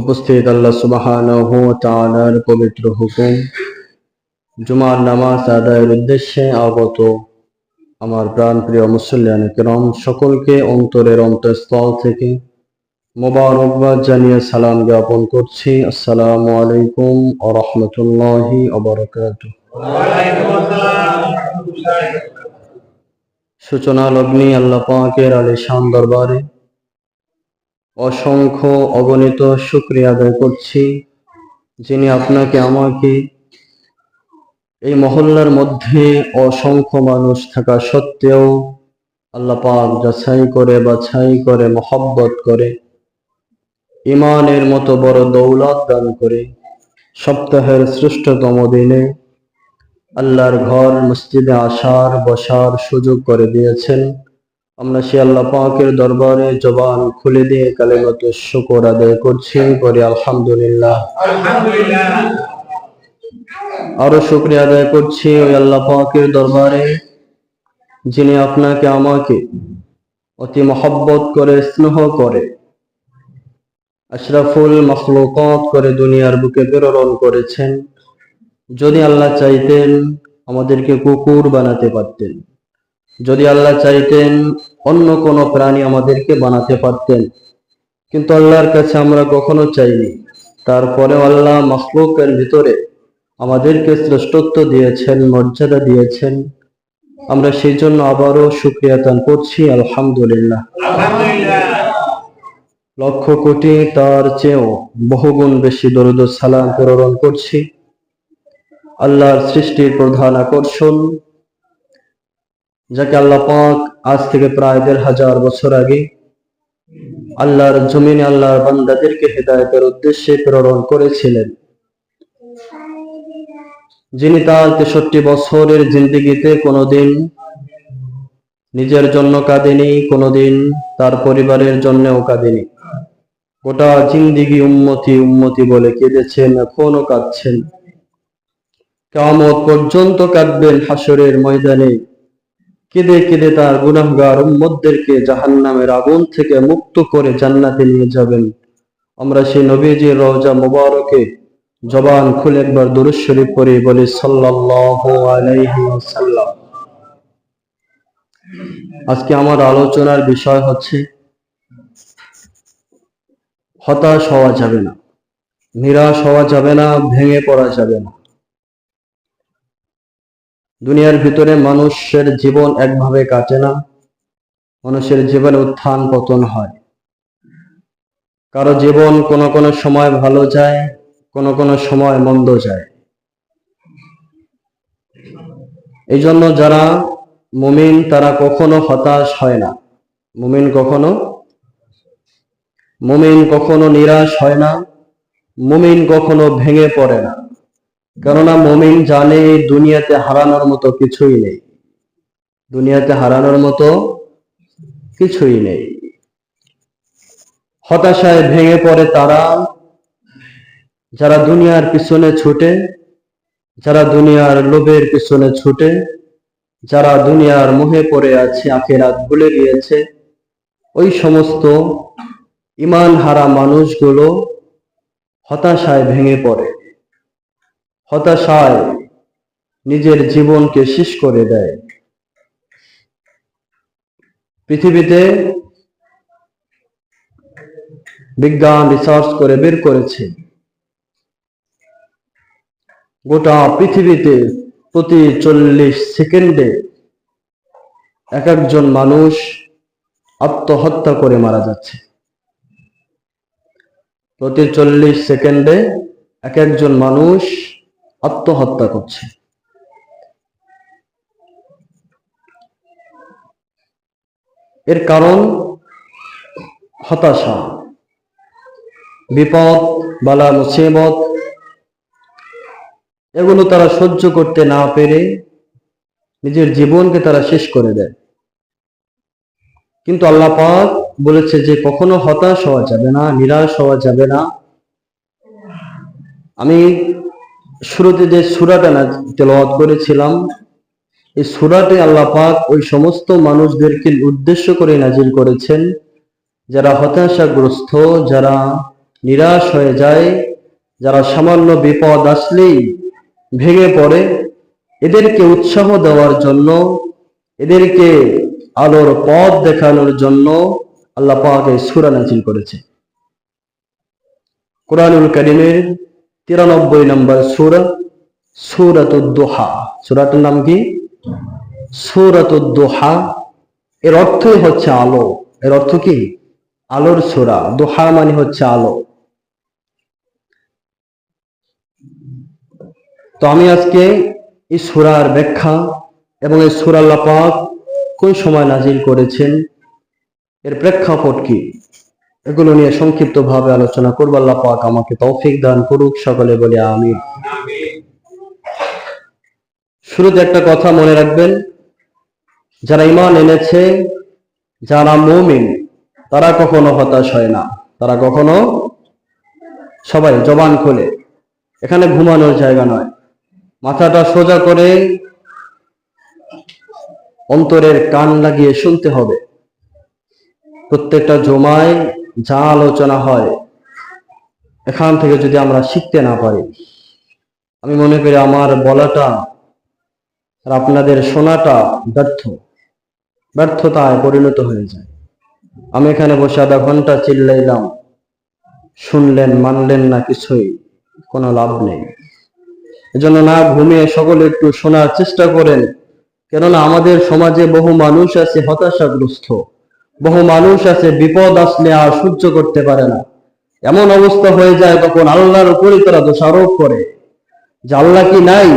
উপস্থিত আল্লাহ তাআলার পবিত্র হুকুম। জুমার নামাজ আদায়ের উদ্দেশ্যে আগত আমার প্রাণপ্রিয় মুসল্লিয়ান কিরম, সকলকে অন্তরের অন্তঃস্থল থেকে মোবারকবাদ জানিয়ে সালাম জ্ঞাপন করছি। আসসালামু আলাইকুম ওয়া রাহমাতুল্লাহি সূচনা লগ্নি আল্লাহ পাকের আলিশান দরবারে। অসংখ্য অগণিত শুক্রিয়া আদায় করছি যিনি আপনাকে আমাকে এই মহল্লার মধ্যে অসংখ্য মানুষ থাকা সত্ত্বেও আল্লাহ পাক যাচাই করে, বাছাই করে, মহব্বত করে ইমানের মতো বড় দৌলত দান করে সপ্তাহের শ্রেষ্ঠতম দিনে আল্লাহর ঘর, মসজিদে আসার, বসার সুযোগ করে দিয়েছেন। আমরা সে আল্লাহ পাকের দরবারে জবান খুলে দিয়ে কালেমত শুকর আদায় করছি করি আলহামদুলিল্লাহ। আরও শুক্রিয়া আদায় করছি ওই আল্লাহ পাকের দরবারে, যিনি আপনাকে আমাকে অতি মহব্বত করে, স্নেহ করে, আশরাফুল মখলুকত করে দুনিয়ার বুকে প্রেরণ করেছেন। যদি আল্লাহ চাইতেন আমাদেরকে কুকুর বানাতে পারতেন। যদি আল্লাহ চাইতেন অন্য কোনো প্রাণী আমাদেরকে বানাতে পারতেন। কিন্তু আল্লাহর কাছে আমরা কখনো চাইনি। তারপরেও আল্লাহ মখলুকের ভিতরে আমাদেরকে শ্রেষ্ঠত্ব দিয়েছেন, মর্যাদা দিয়েছেন। আমরা সেই জন্য আবারও সুক্রিয়া দান করছি, আলহামদুলিল্লাহ। লক্ষ কোটি তার চেয়েও বহুগুণ বেশি দরুদ সালাম প্রেরণ করছি। আল্লাহর সৃষ্টির প্রধান আকর্ষণ, যাকে আল্লাহ পাক আজ থেকে প্রায় দেড় হাজার বছর আগে আল্লাহর জমিনে আল্লাহর বান্দাদেরকে হেদায়তের উদ্দেশ্যে প্রেরণ করেছিলেন। যিনি তার তেষট্টি বছরের জিন্দিগিতে কোনোদিন নিজের জন্য কাঁদেনি, কোনোদিন তার পরিবারের জন্যও কাঁদেনি। গোটা জিন্দিগি উন্মতি উন্মতি বলে কেঁদেছেন এখনও কাঁদছেন। কামত পর্যন্ত কাঁদবেন হাসরের ময়দানে। কেঁদে কেঁদে তার গুনাহগার উম্মতদেরকে জাহান্নামের আগুন থেকে মুক্ত করে জান্নাতে নিয়ে যাবেন। আমরা সেই নবীজির রওজা মোবারকে জবান খুলে একবার দুরুদ শরীফ পড়ে, বলি, সাল্লাল্লাহু আলাইহি ওয়াসাল্লাম। আজকে আমার আলোচনার বিষয় হচ্ছে, হতাশ হওয়া যাবে না, নিরাশ হওয়া যাবে না, ভেঙে পড়া যাবে না। দুনিয়ার ভিতরে মানুষের জীবন একভাবে কাটে না। মানুষের জীবনে উত্থান পতন হয়। কারও জীবন কোনো কোনো সময় ভালো যায়, কোনো কোনো সময় মন্দ যায়। এই জন্য যারা মুমিন, তারা কখনো হতাশ হয় না। মুমিন কখনো মুমিন কখনো নিরাশ হয় না। মুমিন কখনো ভেঙে পড়ে না। কেননা মুমিন জানে দুনিয়াতে হারানোর মতো কিছুই নেই। দুনিয়াতে হারানোর মতো কিছুই নেই। হতাশায় ভেঙে পড়ে তারা, যারা দুনিয়ার পিছনে ছুটে, যারা দুনিয়ার লোভের পিছনে ছুটে, যারা দুনিয়ার মোহে পড়ে আছে, আখেরাত ভুলে গিয়েছে, ওই সমস্ত ইমান হারা মানুষগুলো হতাশায় ভেঙে পড়ে। হতাশায় নিজের জীবনকে শেষ করে দেয়। পৃথিবীতে বিজ্ঞান রিসার্চ করে বের করেছে। গোটা পৃথিবীতে প্রতি চল্লিশ সেকেন্ডে এক একজন মানুষ আত্মহত্যা করে মারা যাচ্ছে। প্রতি চল্লিশ সেকেন্ডে এক একজন মানুষ আত্মহত্যা করছে। এর কারণ হতাশা, বিপদ, বালা মুসিবত এগুলো তারা সহ্য করতে না পেরে নিজের জীবনকে তারা শেষ করে দেয়। কিন্তু আল্লাহ পাক বলেছে যে কখনো হতাশ হওয়া যাবে না, নিরাশ হওয়া যাবে না। আমি শুরুতে যে সুরাটা না তেলাওয়াত করেছিলাম, এই সুরাতে আল্লাহ পাক ওই সমস্ত মানুষদেরকে উদ্দেশ্য করে নাজিল করেছেন। যারা হতাশাগ্রস্ত, যারা নিরাশ হয়ে যায়, যারা সামান্য বিপদ আসলেই ভেঙে পড়ে, এদেরকে উৎসাহ দেওয়ার জন্য, এদেরকে আলোর পথ দেখানোর জন্য আল্লাহ পাক এই সূরা নাজিল করেছে। কোরআনুল করিমের তিরানব্বই নম্বর সূরা, সূরাতুদ্দোহা। সূরাটার নাম কি? সূরাতুদ্দোহা। এর অর্থই হচ্ছে আলো। এর অর্থ কি? আলোর সূরা। দোহা মানে হচ্ছে আলো। তো আমি আজকে এই সুরার ব্যাখ্যা এবং এই সূরা আল্লাহ কোন সময় নাজিল করেছেন? এর প্রেক্ষাপট কি? এগুলো নিয়ে সংক্ষিপ্তভাবে আলোচনা করব। আল্লাহ পাক আমাকে তৌফিক দান করুক, সকলে বলে আমি শুরুতে একটা কথা মনে রাখবেন, যারা ইমান এনেছে, যারা মুমিন, তারা কখনো হতাশ হয় না। তারা কখনো সবাই জবান খোলে। এখানে ঘুমানোর জায়গা নয়। মাথাটা সোজা করে অন্তরের কান লাগিয়ে শুনতে হবে। প্রত্যেকটা জমায় যা আলোচনা হয়, এখান থেকে যদি আমরা শিখতে না পারি, আমি মনে করি আমার বলাটা আর আপনাদের শোনাটা ব্যর্থ, ব্যর্থতায় পরিণত হয়ে যায়। আমি এখানে বসে আধা ঘণ্টা চিল্লাইলাম, শুনলেন, মানলেন না কিছুই, কোনো লাভ নেই। এজন্য না ঘুমিয়ে সকলে একটু শোনার চেষ্টা করেন, কেননা আমাদের সমাজে বহু মানুষ আছে হতাশাগ্রস্ত। বহু মানুষ আছে, বিপদ আসলে আর সহ্য করতে পারে না। এমন অবস্থা হয়ে যায় তখন আল্লাহর উপরে তারা দোষারোপ করে যে আল্লাহ কি নাই?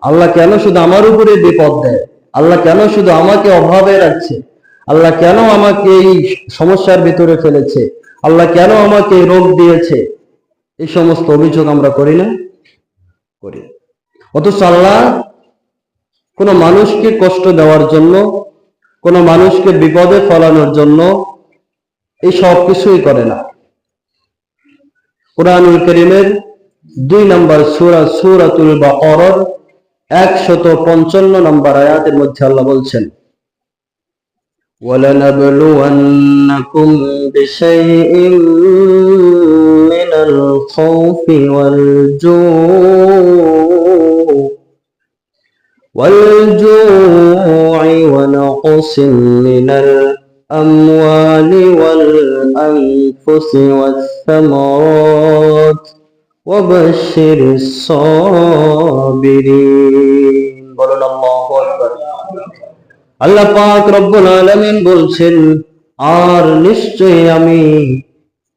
আল্লাহ কেন শুধু আমার উপরে বিপদ দেয়? আল্লাহ কেন শুধু আমাকে অভাবে রাখছে? আল্লাহ কেন আমাকে এই সমস্যার ভিতরে ফেলেছে? আল্লাহ কেন আমাকে রোগ দিয়েছে? এই সমস্ত অভিযোগ আমরা করি না? করি। অথচ আল্লাহ কোনো মানুষকে কষ্ট দেওয়ার জন্য কোনো মানুষকে বিপদে ফলানোর জন্য এই সব কিছুই করে না কোরআনুল করিমের দুই নম্বর সুরা সুরাতুল বাকরর একশত পঞ্চান্ন নম্বর আয়াতের মধ্যে আল্লাহ বলছেন ولنبلونكم بشيء من الخوف والجوع والجوع ونقص من الأموال والأنفس والثمرات وبشر الصابرين বলুন আল্লাহু আকবার আল্লাহ পাক রব্বুল আলামিন বলছেন আর নিশ্চয়ই আমি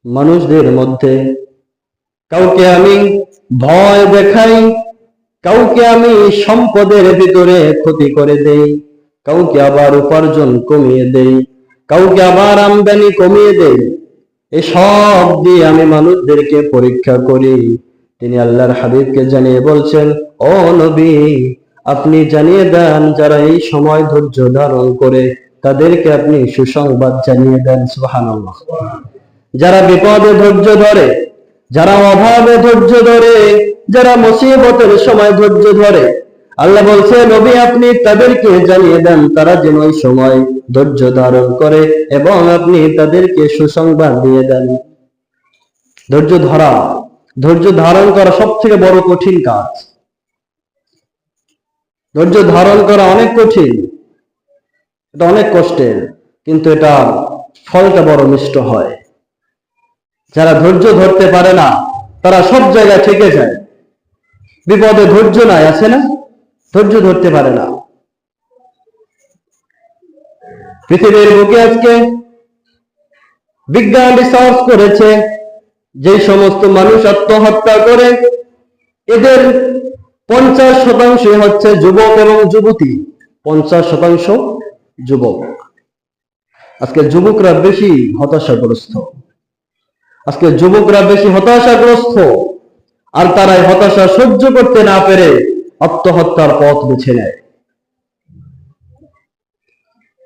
মানুষদের মধ্যে কাউকে আমি ভয় দেখাই কাউকে আমি সম্পদের ভিতরে ক্ষতি করে দেই, কাউকে আবার উপার্জন কমিয়ে দেই, কাউকে আবার আমদানি কমিয়ে দেই, এসব দিয়ে আমি মানুষদেরকে পরীক্ষা করি। তিনি আল্লাহর হাবিবকে জানিয়ে বলছেন, ও নবী, আপনি জানিয়ে দেন যারা এই সময় ধৈর্য ধারণ করে, তাদেরকে আপনি সুসংবাদ জানিয়ে দেন, সুবহানাল্লাহ। যারা বিপদে ধৈর্য ধরে, যারা অভাবে ধৈর্য ধরে যারা মুসিবতের সময় ধৈর্য ধরে, আল্লাহ বলছে, নবী আপনি তাদেরকে জানিয়ে দেন, তারা যেন ওই সময় ধৈর্য ধারণ করে এবং আপনি তাদেরকে সুসংবাদ দিয়ে দেন। ধৈর্য ধরা, ধৈর্য ধারণ করা সব থেকে বড় কঠিন কাজ। ধৈর্য ধারণ করা অনেক কঠিন, এটা অনেক কষ্টের, কিন্তু এটা ফলটা বড় মিষ্ট হয়। যারা ধৈর্য ধরতে পারে না, তারা সব জায়গায় থেকে যায়। বিপদে ধৈর্য নাই, আছে না? ধৈর্য ধরতে পারে না। পৃথিবীর বুকে আজকে বিজ্ঞান রিসার্চ করেছে যে সমস্ত মানুষ আত্মহত্যা করে, এদের পঞ্চাশ শতাংশ হচ্ছে যুবক এবং যুবতী। পঞ্চাশ শতাংশ যুবক। আজকে যুবকরা বেশি হতাশাগ্রস্ত। আজকে যুবকরা বেশি হতাশাগ্রস্ত। আর তারা হতাশা সহ্য করতে না পেরে আত্মহত্যার পথ বেছে নেয়।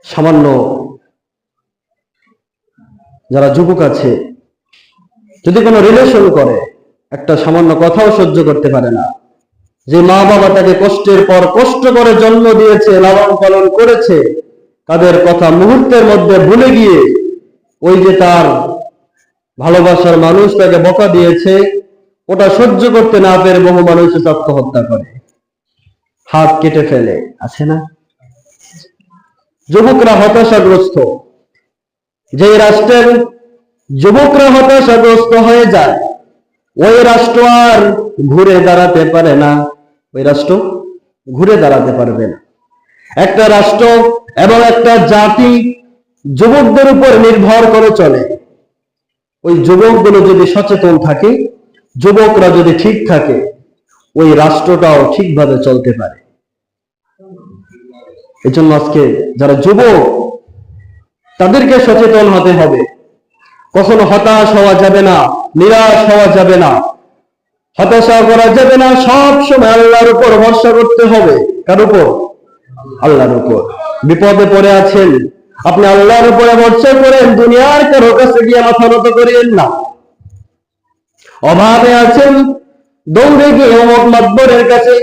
সামান্য যারা যুবক আছে, যদি কোনো রিলেশন করে, একটা সামান্য কথাও সহ্য করতে পারে না। যে মা বাবা তাকে কষ্টের পর কষ্ট করে জন্ম দিয়েছে, লালন পালন করেছে, তাদের কথা মুহূর্তের মধ্যে ভুলে গিয়ে ওই যে তার ভালোবাসার মানুষ তাকে বকা দিয়েছে ওটা সহ্য করতে না পেরে বহু মানুষ আত্মহত্যা করে। হাত কেটে ফেলে, আছে না? যুবকরা হতাশাগ্রস্ত। যে রাষ্ট্রের যুবকরা হতাশাগ্রস্ত হয়ে যায়, ওই রাষ্ট্র আর ঘুরে দাঁড়াতে পারে না। ওই রাষ্ট্র ঘুরে দাঁড়াতে পারবে না। একটা রাষ্ট্র এবং একটা জাতি যুবকদের উপর নির্ভর করে চলে। ওই যুবকগুলো যদি সচেতন থাকে যুবকরা যদি ঠিক থাকে, ওই রাষ্ট্রটাও ঠিকভাবে চলতে পারে। এজন্য আজকে যারা যুবক, তাদেরকে সচেতন হতে হবে। কখনো হতাশ হওয়া যাবে না, নিরাশ হওয়া যাবে না। হতাশা করা যাবে না, সব সময় আল্লাহর উপর ভরসা করতে হবে। কার উপর? আল্লাহর উপর। বিপদে পড়ে আছেন। আপনি আল্লাহর উপরে ভরসা করেন, দুনিয়ার কারও কাছে গিয়ে মাথা নত করিয়েন না। অভাবে আছেন, দৌড়ে গিয়ে মাতবরের কাছে,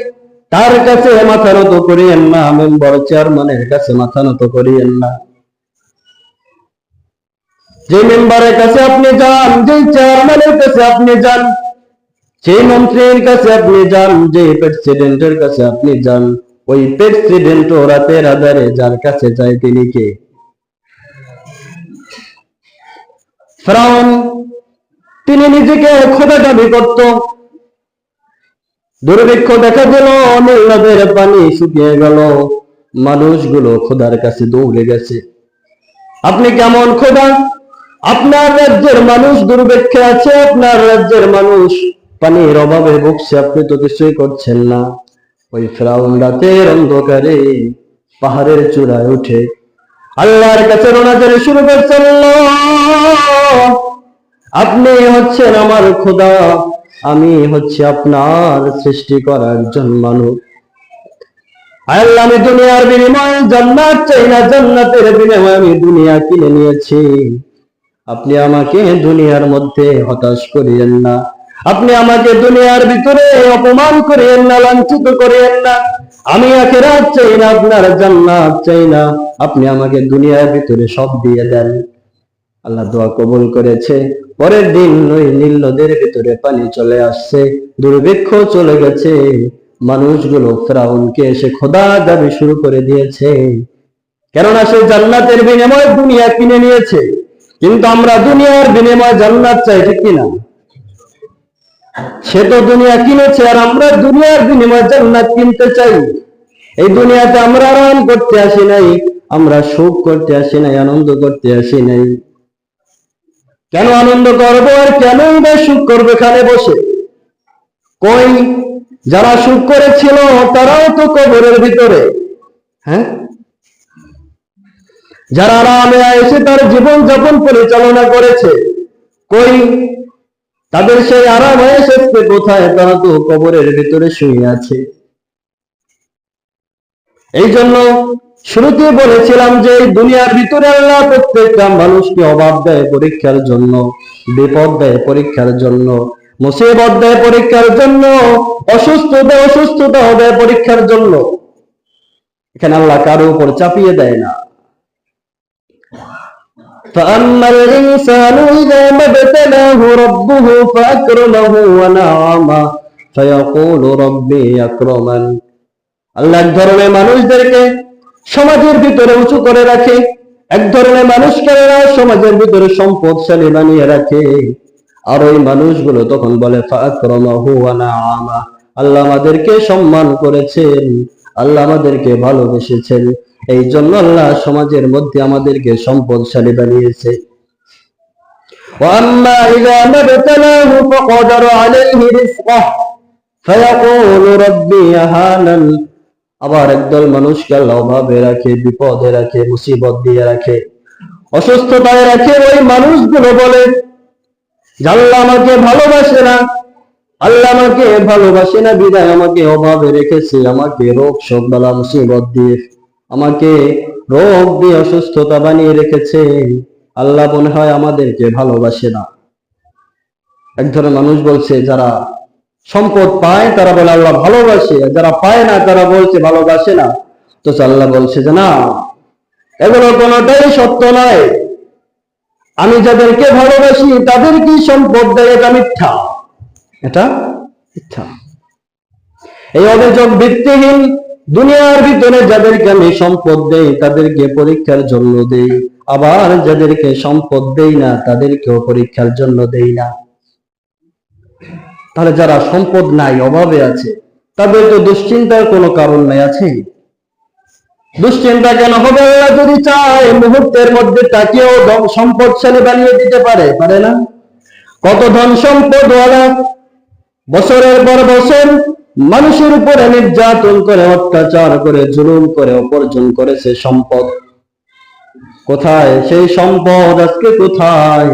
তার কাছে মাথা নত করিয়েন না, মেম্বার চেয়ারম্যানের কাছে মাথা নত করিয়েন না। যে মেম্বারের কাছে আপনি যান, যে চেয়ারম্যানের কাছে আপনি যান, যে মন্ত্রীর কাছে আপনি যান, যে প্রেসিডেন্টের কাছে আপনি যান, ওই প্রেসিডেন্ট ও রাতের আধারে যার কাছে যায় তিনি কে? তিনি নিজেকে খোদা দাবি করত। দুর্ভিক্ষ দেখা গেল নদের পানি শুকিয়ে গেল। মানুষগুলো খোদার কাছে দৌড়ে গেছে। আপনি কেমন খোদা? আপনার রাজ্যের মানুষ দুর্ভিক্ষে আছে আপনার রাজ্যের মানুষ পানির অভাবে ভুগছে আপনি তো কিছুই করছেন না। ওই ফ্রাউন রাতের অন্ধকারে পাহাড়ের চূড়ায় উঠে আল্লাহর কাছে রোনাজারে শুরু "আল্লাহ, আপনি হচ্ছেন আমার খোদা, আমি হচ্ছে আপনার সৃষ্টি করা একজন মানুষ। আল্লাহ, আমি দুনিয়ার বিনিময়ে জান্নাত চাই না, জান্নাতের বিনিময়ে আমি দুনিয়া কিনে নিয়েছি। আপনি আমাকে দুনিয়ার মধ্যে হতাশ করিয়েন না। আপনি আমাকে দুনিয়ার ভিতরে অপমান করিয়েন না, লাঞ্ছিত করিয়েন না। আমি আখেরাত চাই না, আপনার জান্নাত চাই না। আপনি আমাকে দুনিয়ার ভিতরে সব দিয়ে দেন। আল্লাহ দোয়া কবুল করেছে। পরের দিন ওই নীল নদের ভিতরে পানি চলে আসছে, দুর্ভিক্ষ চলে গেছে। মানুষগুলো ফেরাউনকে এসে খোদা দাবি শুরু করে দিয়েছে। কেননা সে জান্নাতের বিনিময়ে দুনিয়া কিনে নিয়েছে। কিন্তু আমরা দুনিয়ার বিনিময়ে জান্নাত চাই, ঠিক কিনা? সে তো দুনিয়া কিনেছে আর আমরা দুনিয়ার বিনিময়ে জান্নাত কিনতে চাই। এই দুনিয়াতে আমরা আরাম করতে আসি নাই, আমরা সুখ করতে আসি নাই, আনন্দ করতে আসি নাই। কেন আনন্দ করব আর কেনই বা সুখ করব এখানে বসে? কই, যারা সুখ করেছিল তারাও তো কবরের ভিতরে হ্যাঁ? যারা আরামে এসে তার জীবন যাপন পরিচালনা করেছে। কই, তাদের সেই আরাম এসেছে কোথায়? তারা তো কবরের ভিতরে শুয়ে আছে। এই জন্য শুরুতে বলেছিলাম যে এই দুনিয়ার ভিতরে আল্লাহ প্রত্যেকটা মানুষকে অভাব দেয় পরীক্ষার জন্য বিপদ দেয় পরীক্ষার জন্য মুসিবত দেয় পরীক্ষার জন্য অসুস্থতা অসুস্থতা দেয় পরীক্ষার জন্য এখানে আল্লাহ কারো উপর চাপিয়ে দেয় না فأما الإنسان إذا ما ابتلاه ربه فأكرمه ونعمه فيقول ربي أكرمن আল্লাহ এক ধরনের মানুষদেরকে সমাজের ভিতরে উঁচু করে রাখে এক ধরনের মানুষকে এরা সমাজের ভিতরে সম্পদশালী বানিয়ে রাখে আর ওই মানুষগুলো তখন বলে ফাকরামাহু ওয়া নাআমা আল্লাহ আমাদেরকে সম্মান করেছেন আল্লাহ আমাদেরকে ভালোবেসেছেন এই জন্য আল্লাহ সমাজের মধ্যে আমাদেরকে সম্পদশালী বানিয়েছে وأما إذا ما ابتلاه فقدر عليه رزقه فيقول ربي أهانن আবার একদল মানুষকে আল্লাহ অভাবে রাখে, বিপদে রাখে, মুসিবত দিয়ে রাখে। অসুস্থতায় রাখে ওই মানুষগুলো বলে আল্লাহ আমাকে ভালোবাসে না, আল্লাহ আমাকে ভালোবাসে না, বিদায় আমাকে অভাবে রেখেছে, আমাকে রোগ শোক বালা মুসিবত দিয়ে, আমাকে রোগ দিয়ে অসুস্থতা বানিয়ে রেখেছে। আল্লাহ মনে হয় আমাদেরকে ভালোবাসে না। এক ধরনের মানুষ বলছে, যারা সম্পদ পায়, তারা বলে, আল্লাহ ভালোবাসে। যারা পায় না, তারা বলছে, ভালোবাসে না। তো আল্লাহ বলছে যে, না, এগুলো কোনোটাই সত্য নয়। আমি যাদেরকে ভালোবাসি তাদের কি সম্পদ দেয়, এটা মিথ্যা। এটা মিথ্যা। এই অভিযোগ ভিত্তিহীন দুনিয়ার ভিতরে যাদেরকে আমি সম্পদ দেই, তাদেরকে পরীক্ষার জন্য দেই। আবার যাদেরকে সম্পদ দেই না, তাদেরকেও পরীক্ষার জন্য দেই না। তাহলে যারা সম্পদ নাই, অভাবে আছে, তাদের তো দুশ্চিন্তার কোনো কারণ নাই, আছে দুশ্চিন্তা কেন হবে আল্লাহ যদি চায়, মুহূর্তের মধ্যে তাকেও সম্পদশালী বানিয়ে দিতে পারে পারে না? কত ধন সম্পদ বছরের পর বছর মানুষের উপরে নির্যাতন করে, অত্যাচার করে, জুলুম করে, অপরজন করেছে সম্পদ। কোথায়? সেই সম্পদ আজকে কোথায়?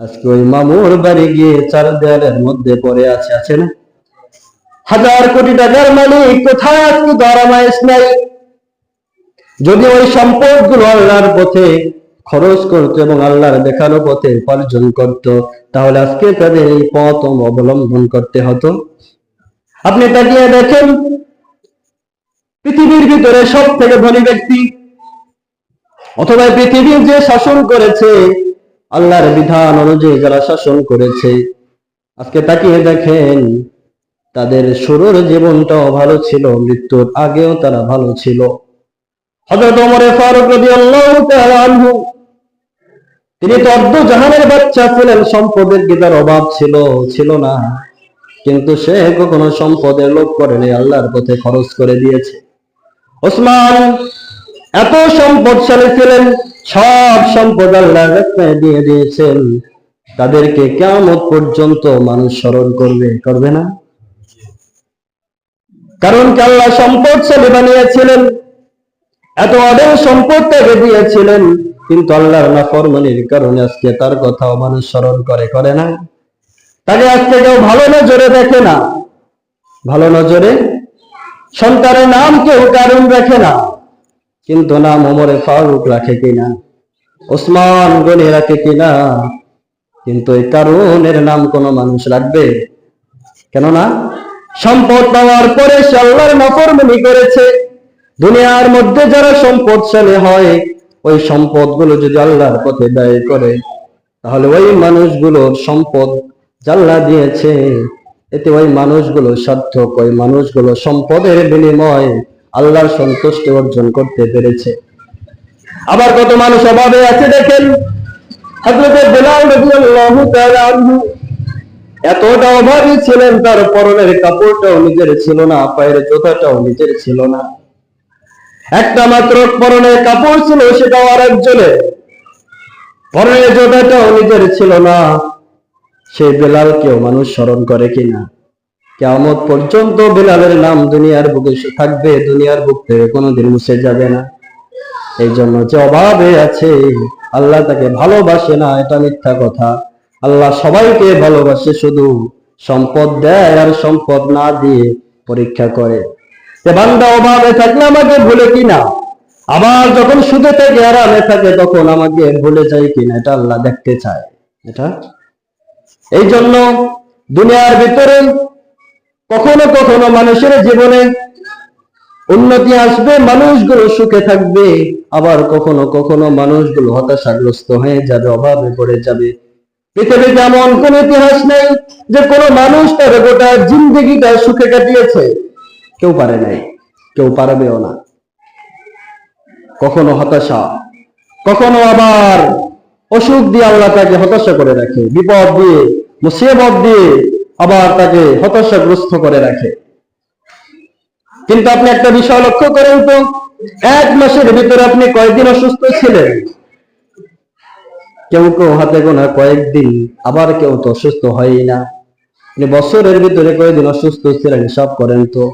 আজকে ওই মামুর বাড়ি গিয়ে চার দেয়ালের মধ্যে পড়ে আছে আছে না? হাজার কোটি টাকার মালিক, কোথায় আজকে নাই। যদি ওই সম্পদগুলো আল্লাহর পথে খরচ করতো এবং আল্লাহর দেখানো পথে উপার্জন করত, তাহলে আজকে তাদের এই পথ অবলম্বন করতে হতো। আপনি তাকিয়ে দেখেন, পৃথিবীর ভিতরে সব থেকে ধনী ব্যক্তি, অথবা পৃথিবীর যে শাসন করেছে আল্লাহর বিধান অনুযায়ী যারা শাসন করেছে, আজকে তাকিয়ে দেখেন, তাদের শুরুর জীবনটাও ভালো ছিল, মৃত্যুর আগেও তারা ভালো ছিল। তিনি তো অর্ধ জাহানের বাচ্চা ছিলেন, সম্পদের তার অভাব ছিল ছিল না। কিন্তু সে কখনো সম্পদের লোভ করেনি, আল্লাহর পথে খরচ করে দিয়েছে। ওসমান এত সম্পদশালী ছিলেন সব সম্পদ আল্লাহর রাস্তায় দিয়ে দিয়েছেন। তাদেরকে কেমন পর্যন্ত মানুষ স্মরণ করবে করবে না? কারণ কি আল্লাহ সম্পদশালী বানিয়েছিলেন? এত অনেক সম্পদ তাকে দিয়েছিলেন, কিন্তু আল্লাহর নাফরমানির কারণে আজকে তার কথাও মানুষ স্মরণ করে করে না। তাকে আজকে কেউ ভালো নজরে দেখে না। ভালো নজরে সন্তানের নাম কেউ কারণ রাখে না। কিন্তু নাম ওমরে ফারুক রাখে কিনা, ওসমান গনি রাখে কিনা, কিন্তু এই কারণের নাম কোনো মানুষ রাখবে? কেননা সম্পদ পাওয়ার পরে সে আল্লাহর নাফরমানি করেছে। দুনিয়ার মধ্যে যারা সম্পদশালী হয়, ওই সম্পদগুলো যদি আল্লাহর পথে ব্যয় করে, তাহলে ওই মানুষগুলোর সম্পদ জাল্লা দিয়েছে। এতে ওই মানুষগুলো সার্থক, ওই মানুষগুলো সম্পদের বিনিময়ে আল্লাহর সন্তুষ্টি অর্জন করতে পেরেছে। আবার কত মানুষ অভাবে আছে দেখেন? এতটা অভাবী ছিলেন, তার পরনের কাপড়টাও নিজের ছিল না, পায়ের জুতাটাও নিজের ছিল না। একটা মাত্র পরনের কাপড় ছিল, সেটাও আর একজনের পরনের জোটাটাও নিজের ছিল না। সেই বেলালকেও মানুষ স্মরণ করে কিনা? কেমন পর্যন্ত বেলালের নাম দুনিয়ার বুকে থাকবে, দুনিয়ার বুক থেকে কোনোদিন মুছে যাবে না। এই জন্য যে অভাবে আছে, আল্লাহ তাকে ভালোবাসে না, এটা মিথ্যা কথা। আল্লাহ সবাইকে ভালোবাসে শুধু সম্পদ দেয় আর সম্পদ না দিয়ে পরীক্ষা করে। বান্দা অভাবে থাকলে আমাকে ভুলে কিনা? আবার যখন সুদে থেকে আরামে থাকে, তখন আমাকে ভুলে যায় কিনা? এটা আল্লাহ দেখতে চায়। এটা? এই জন্য দুনিয়ার ভিতরে কখনো কখনো মানুষের জীবনে উন্নতি আসবে, মানুষগুলো সুখে থাকবে। আবার কখনো কখনো মানুষগুলো হতাশাগ্রস্ত হয়ে যাবে, অভাবে পড়ে যাবে। পৃথিবীতে এমন কোন ইতিহাস নেই যে কোনো মানুষ তার গোটা জিন্দগিটা সুখে কাটিয়েছে। কেউ পারে নাই, কেউ পারবেও না। কখনো হতাশা, কখনো আবার অসুখ দিয়ে আল্লাহ তাকে হতাশা করে রাখে, বিপদ দিয়ে, মুসিবত দিয়ে। আবার তাকে হতাশাগ্রস্ত করে রাখে। কিন্তু আপনি একটা বিষয় লক্ষ্য করেন তো, এক মাসের ভিতরে আপনি কয়েকদিন অসুস্থ ছিলেন। কেউ কেউ হাতে গোনা কয়েকদিন, আবার কেউ তো অসুস্থ হয়ই না। বছরের ভিতরে কয়েকদিন অসুস্থ ছিলেন হিসাব করেন তো।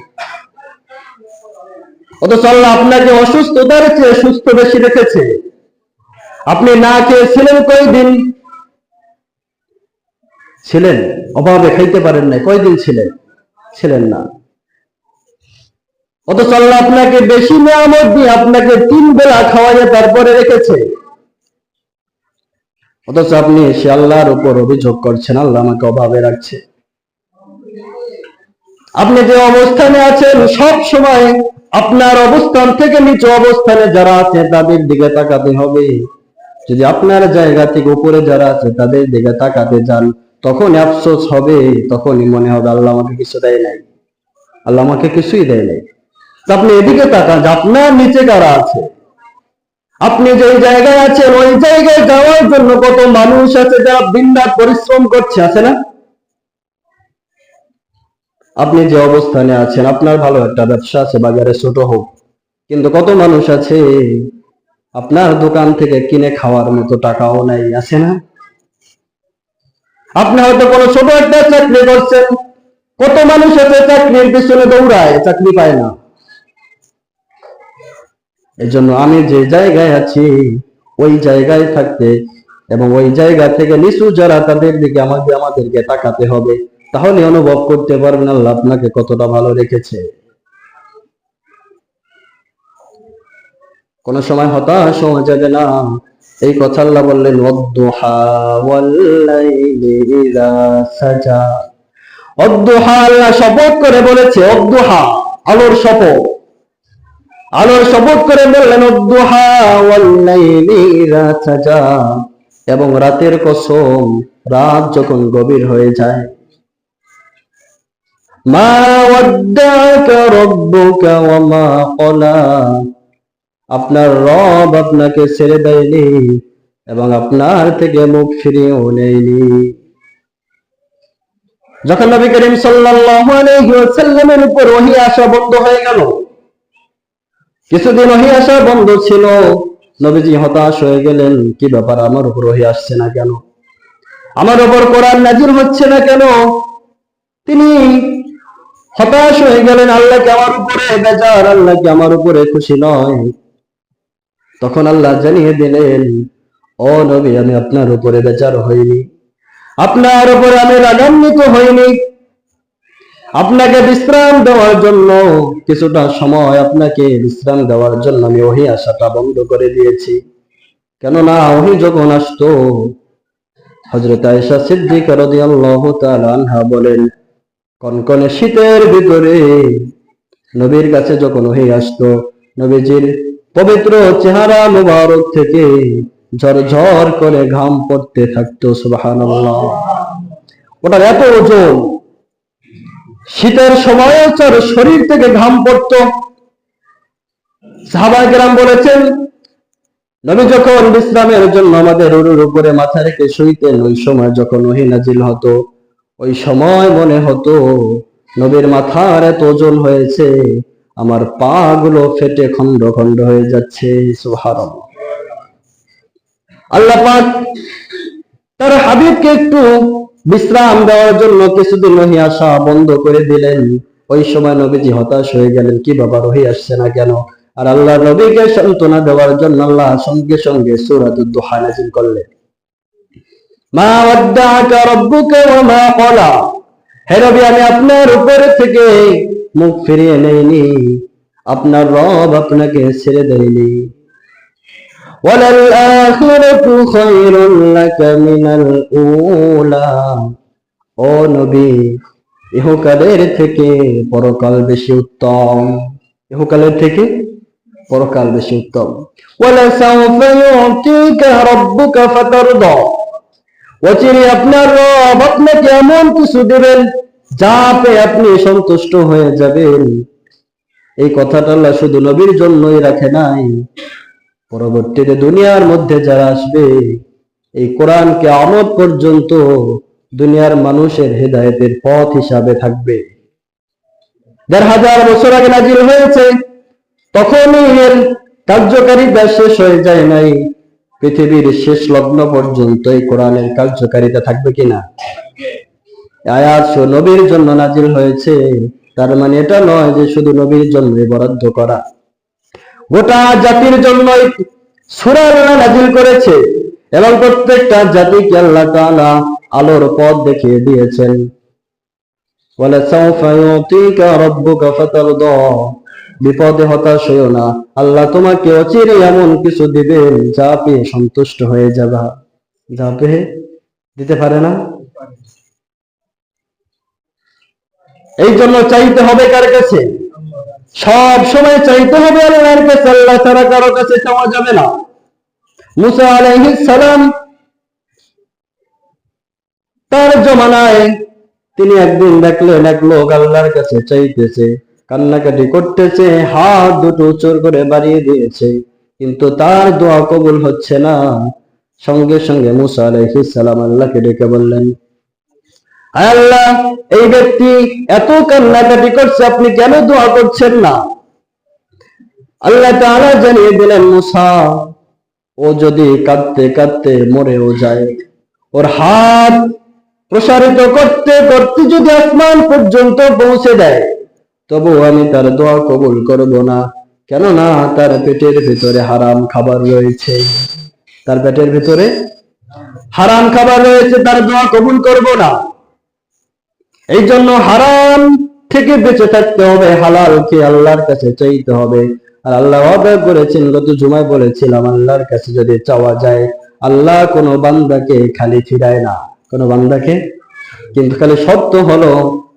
অথচ আল্লাহ আপনাকে অসুস্থতার চেয়ে সুস্থ বেশি রেখেছে। আপনি না খেয়েছিলেন কয়দিন ছিলেন, অভাবে খাইতে পারেন নাই। কয়দিন ছিলেন? ছিলেন না। অথচ আল্লাহ আপনাকে বেশি নিয়ামত দিয়ে আপনাকে তিন বেলা খাওয়াইয়ে তারপরে রেখেছে। অথচ আপনি সে আল্লাহর উপর অভিযোগ করছেন, আল্লাহ আমাকে অভাবে রাখছে। আপনি যে অবস্থানে আছেন, সব সময় আপনার অবস্থান থেকে নিচু অবস্থানে যারা আছে, তাদের দিকে তাকাতে হবে। যদি আপনার জায়গা থেকে উপরে যারা আছে, তাদের দিকে তাকাতে যান। তখন আফসোস হবে, তখনই মনে হবে আল্লাহ আমাকে কিছু দেয় নাই। আল্লাহ আমাকে কিছুই দেয় নাই। আপনি এদিকে তাকান যে আপনার নিচে কারা আছে? আপনি যে জায়গায় আছেন, ওই জায়গায় যাওয়ার জন্য কত মানুষ আছে যারা দিনরাত পরিশ্রম করছে, আছে না? আপনি যে অবস্থানে আছেন, আপনার ভালো একটা ব্যবসা আছে, বাজারে ছোট হোক, কিন্তু কত মানুষ আছে, আপনার দোকান থেকে কিনে খাওয়ার মতো টাকাও নাই, আছে না? আপনি হয়তো কোনো ছোট একটা চাকরি করছেন, কত মানুষ আছে চাকরির পিছনে দৌড়ায়, চাকরি পায় না। এজন্য আমি যে জায়গায় আছি, ওই জায়গায় থাকতে এবং ওই জায়গা থেকে নিচু যারা তাদের দিকে আমাদের আমাদেরকে তাকাতে হবে, তাহলে অনুভব করতে পারবেন আল্লাহ আপনাকে কতটা ভালো রেখেছে। কোন সময় হতাশ হওয়া যাবে না। এই কথা আল্লাহ বললেন অদ্দুহা আল্লাহ শপথ করে বলেছে অদ্দুহা আলোর শপথ। আলোর শপথ করে বললেন অদ্দুহা এবং রাতের কসম, রাত যখন গভীর হয়ে যায়, মা ওয়াদ্দাকা রব্বুকা ওয়া মা আপনার রব আপনাকে ছেড়ে দেয়নি এবং আপনার থেকে মুখ ফিরিয়েও নেয়নি। যখন নবী করিম ওয়াসাল্লামের উপর ওহী আসা বন্ধ হয়ে গেল, কিছুদিন ওহী আসা বন্ধ ছিল, নবীজি হতাশ হয়ে গেলেন, কি ব্যাপার, আমার উপর ওহী আসছে না কেন? আমার উপর কোরআন নাজির হচ্ছে না কেন? তিনি হতাশ হয়ে গেলেন আল্লাহকে আমার উপরে বেজার? আল্লাহকে আমার উপরে খুশি নয়? তখন আল্লাহ জানিয়ে দিলেন, ও নবী, আমি আপনার উপরে বেচার হইনি। আপনার উপরে আমি রাগান্বিত হইনি। আপনাকে বিশ্রাম দেওয়ার জন্য কিছুটা সময় আপনাকে বিশ্রাম দেওয়ার জন্য আমি ওহি আসাটা বন্ধ করে দিয়েছি। কেননা ওহি যখন আসতো হজরত আয়েশা সিদ্দিক রাদিয়াল্লাহু তাআলা আনহা বলেন, কনকনে শীতের ভিতরে নবীর কাছে যখন ওহি আসতো, নবীজির পবিত্র চেহারা মুবারক থেকে ঝরঝর করে ঘাম পড়তে থাকতো, সুবহানাল্লাহ। ওটার এত ওজন, শীতের সময় তার শরীর থেকে ঘাম পড়তো। সাহাবায়ে কেরাম বলেছেন, নবী যখন বিশ্রামের জন্য আমাদের উরুর উপরে মাথা রেখে শুইতেন, ওই সময় যখন ওহী নাজিল হতো, ওই সময় মনে হতো, নবীর মাথার এত ওজন হয়েছে। আমার পা গুলো ফেটে খন্ড খন্ড হয়ে যাচ্ছে, সুবহানাল্লাহ। আল্লাহ পাক তার হাবিবকে একটু বিশ্রাম দেওয়ার জন্য কিছুদিন রহি আসা বন্ধ করে দিলেন। ওই সময় নবীজি হতাশ হয়ে গেলেন, কি বাবা, রহি আসছে না কেন? আর আল্লাহ নবীকে সান্ত্বনা দেওয়ার জন্য আল্লাহ সঙ্গে সঙ্গে সূরাতুদ দুহা নাযিল করলেন। মা ওয়াদ্দাআকা রাব্বুকা ওয়া মা ক্বালা। হে নবী, আমি আপনার উপরে থেকে মুখ ফিরিয়ে নেইনি আপনার রব আপনাকে ছেড়ে দেয়নি وَلَلْآخِرَةُ خَيْرٌ لَكَ مِنَ الْأُولَى ও নবী ইহকালের থেকে পরকাল বেশি উত্তম ইহকালের থেকে পরকাল বেশি উত্তম وَلَسَوْفَ يُعْطِيكَ رَبُّكَ فَتَرْضَى অচিরে আপনার রব আপনাকে এমন কিছু দেবেন যা পেয়ে আপনি সন্তুষ্ট হয়ে যাবেন। এই কথাটা আল্লাহ শুধু নবীর জন্যই রাখে নাই। পরবর্তীতে দুনিয়ার মধ্যে যারা আসবে, এই কোরআনকে আমদ পর্যন্ত দুনিয়ার মানুষের হেদায়েতের পথ হিসাবে থাকবে। দেড় হাজার বছর আগে নাজিল হয়েছে, তখনই এর কার্যকারিতা শেষ হয়ে যায় নাই। পৃথিবীর শেষ লগ্ন পর্যন্ত এই কোরআনের কার্যকারিতা থাকবে কিনা? আয়াত নবীর জন্য নাজিল হয়েছে। তার মানে এটা নয় যে শুধু নবীর জন্য বরাদ্দ করা। গোটা জাতির জন্য সূরা আল্লাহ নাজিল করেছে এবং প্রত্যেকটা জাতিকে আল্লাহ তাআলা আলোর পথ দেখিয়ে দিয়েছেন। বলে বিপদে হতাশ হইও না। আল্লাহ তোমাকে অচিরে এমন কিছু দিবেন যা পেয়ে সন্তুষ্ট হয়ে যাবা। যা পেয়ে দিতে পারে না? এই জন্য চাইতে হবে কার কাছে? সব সময় চাইতে হবে আল্লাহর কাছে, আল্লাহ ছাড়া কারও কাছে চাওয়া যাবে না। মুসা আলাইহিস সালাম তার জমানায় তিনি একদিন দেখলেন, এক লোক আল্লাহর কাছে চাইতেছে, কান্নাকাটি করতেছে, হাত দুটো চোর করে বাড়িয়ে দিয়েছে, কিন্তু তার দোয়া কবুল হচ্ছে না। সঙ্গে সঙ্গে মুসা আলাইহিস সালাম আল্লাহকে ডেকে বললেন "হায় আল্লাহ, এই ব্যক্তি এত কান্নাকাটি করছে, আপনি কেন দোয়া করছেন না? আল্লাহ তাআলা জানিয়ে দিলেন, মুসা, ও যদি কাঁদতে কাঁদতে মরেও যায়, ওর হাত প্রসারিত করতে করতে যদি আসমান পর্যন্ত পৌঁছে দেয়, তবু আমি তার দোয়া কবুল করব না। কেননা তার পেটের ভিতরে হারাম খাবার রয়েছে। তার পেটের ভিতরে হারাম খাবার রয়েছে, তার দোয়া কবুল করব না। এই জন্য হারাম থেকে বেঁচে থাকতে হবে, হালালকে আল্লাহর কাছে চাইতে হবে। আর আল্লাহ অর্ডার করেছেন, গত জুমায় বলেছিলাম, আল্লাহর কাছে যদি চাওয়া যায়, আল্লাহ কোনো বান্দাকে খালি ফিরায় না। কোনো বান্দাকে? কিন্তু খালি শর্ত হলো,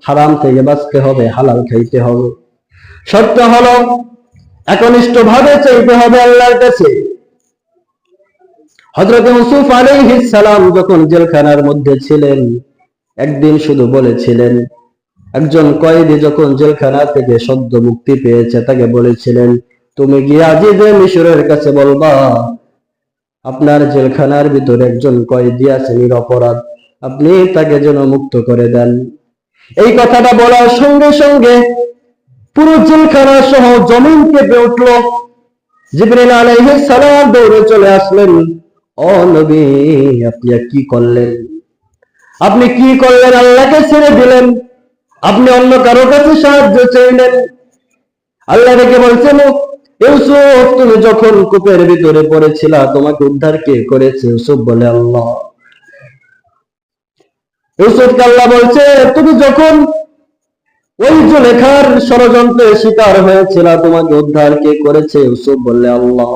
হারাম থেকে বাঁচতে হবে, হালাল খাইতে হবে। শর্ত হলো একনিষ্ঠ ভাবে চাইতে হবে আল্লাহর কাছে। হজরত ইউসুফ আলাইহিস সালাম যখন জেলখানার মধ্যে ছিলেন একদিন শুধু বলেছিলেন, একজন কয়েদি যখন জেলখানা থেকে সদ্য মুক্তি পেয়েছে, তাকে বলেছিলেন, তুমি গিয়ে আজিজে মিশরের কাছে বলবা, আপনার জেলখানার ভিতরে একজন কয়েদি আছে নিরপরাধ আপনি তাকে যেন মুক্ত করে দেন। এই কথাটা বলার সঙ্গে সঙ্গে পুরো জেলখানা সহ জমিন কেঁপে উঠল। জিবরিল আলাইহিস সালাম দৌড়ে চলে আসলেন। ও নবী, আপনি কি করলেন? আপনি কি করলেন? আল্লাহকে ছেড়ে দিলেন। আপনি অন্য কারও কাছে সাহায্য চাইলেন। আল্লাহ রেখে বলছেন ইউসুফ, তুমি যখন কূপের ভিতরে পড়েছিলা, তোমাকে উদ্ধার কে করেছে? ইউসুফ বলে, আল্লাহ। ইউসুফকে আল্লাহ বলছে, তুমি যখন ওই জুলেখার ষড়যন্ত্রের শিকার হয়েছিল, তোমাকে উদ্ধার কে করেছে? ইউসুফ বললে, আল্লাহ।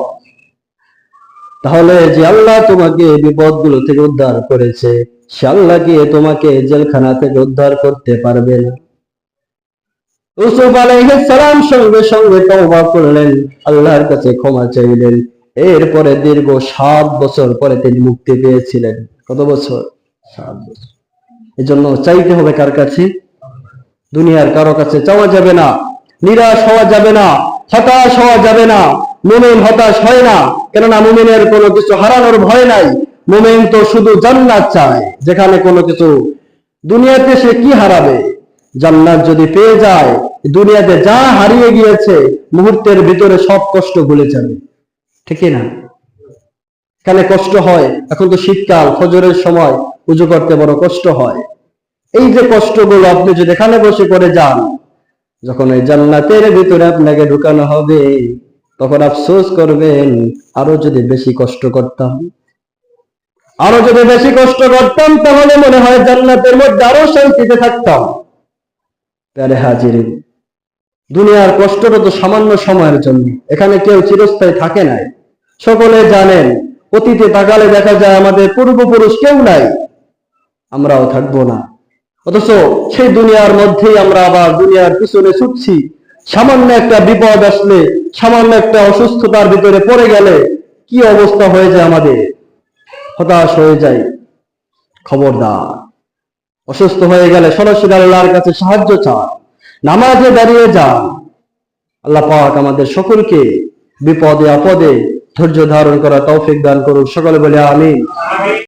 তাহলে যে আল্লাহ তোমাকে বিপদগুলো থেকে উদ্ধার করেছে, সে আল্লাহ কি তোমাকে জেলখানা থেকে উদ্ধার করতে পারবে না? ইউসুফ সঙ্গে সঙ্গে তওবা করলেন, আল্লাহর কাছে ক্ষমা চাইলেন। এরপরে দীর্ঘ সাত বছর পরে তিনি মুক্তি পেয়েছিলেন। কত বছর? সাত বছর। এজন্য চাইতে হবে কার কাছে? দুনিয়ার কারও কাছে চাওয়া যাবে না, নিরাশ হওয়া যাবে না, হতাশ হওয়া যাবে না। মুমিন হতাশ হয় না, কেননা মুমিনের কোনো কিছু হারানোর ভয় নাই। মুমিন তো শুধু জান্নাত চায়, যেখানে কোনো কিছু দুনিয়াতে সে কি হারাবে? জান্নাত যদি পেয়ে যায়, দুনিয়াতে যা হারিয়ে গিয়েছে, মুহূর্তের ভিতরে সব কষ্ট ভুলে যাবে। ঠিক না? এখানে কষ্ট হয়, এখন তো শীতকাল, ফজরের সময় পুজো করতে বড় কষ্ট হয়। এই যে কষ্টগুলো আপনি যদি এখানে বসে করে যান, যখন ওই জান্নাতের ভিতরে আপনাকে ঢুকানো হবে তখন আফসোস করবেন, আরও যদি বেশি কষ্ট করতাম। আরও যদি বেশি কষ্ট করতাম, তাহলে মনে হয় জান্নাতের মধ্যে আরও শান্তিতে থাকতাম। প্যারে হাজির। দুনিয়ার কষ্টটা তো সামান্য সময়ের জন্য। এখানে কেউ চিরস্থায়ী থাকে নাই। সকলে জানেন, অতীতে তাকালে দেখা যায় আমাদের পূর্বপুরুষ কেউ নাই। আমরাও থাকব না। অথচ সেই দুনিয়ার মধ্যেই আমরা আবার দুনিয়ার পিছনে ছুটছি। সামান্য একটা বিপদ আসলে, সামান্য একটা অসুস্থতার ভিতরে পড়ে গেলে কি অবস্থা হয়ে যায় আমাদের? হতাশ হয়ে যায় খবরদার। অসুস্থ হয়ে গেলে সরাসরি আল্লাহর কাছে সাহায্য চান। নামাজে দাঁড়িয়ে যান। আল্লাহ পাক আমাদের সকলকে বিপদে আপদে ধৈর্য ধারণ করা তৌফিক দান করুন। সকলে বলে আমিন।